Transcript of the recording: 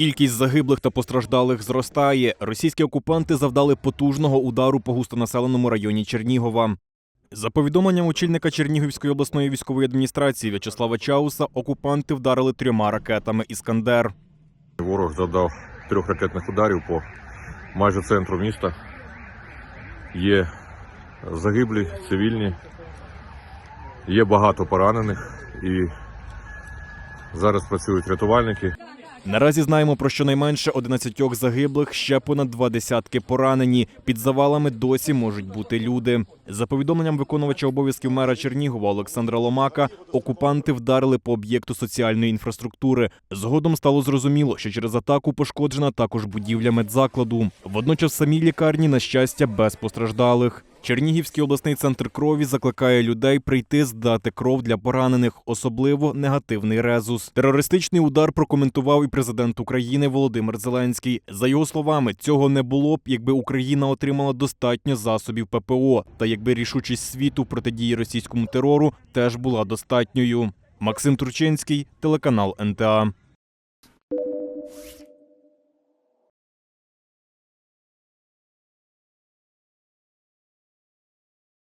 Кількість загиблих та постраждалих зростає. Російські окупанти завдали потужного удару по густонаселеному районі Чернігова. За повідомленням очільника Чернігівської обласної військової адміністрації В'ячеслава Чауса, окупанти вдарили трьома ракетами Іскандер. Ворог завдав трьох ракетних ударів по майже центру міста. Є загиблі, цивільні, є багато поранених і зараз працюють рятувальники. Наразі знаємо про щонайменше 11 загиблих, ще понад два десятки поранені. Під завалами досі можуть бути люди. За повідомленням виконувача обов'язків мера Чернігова Олександра Ломака, окупанти вдарили по об'єкту соціальної інфраструктури. Згодом стало зрозуміло, що через атаку пошкоджена також будівля медзакладу. Водночас самій лікарні, на щастя, без постраждалих. Чернігівський обласний центр крові закликає людей прийти здати кров для поранених, особливо негативний резус. Терористичний удар прокоментував і президент України Володимир Зеленський. За його словами, цього не було б, якби Україна отримала достатньо засобів ППО, та якби рішучість світу протидії російському терору теж була достатньою. Максим Турчинський, телеканал НТА.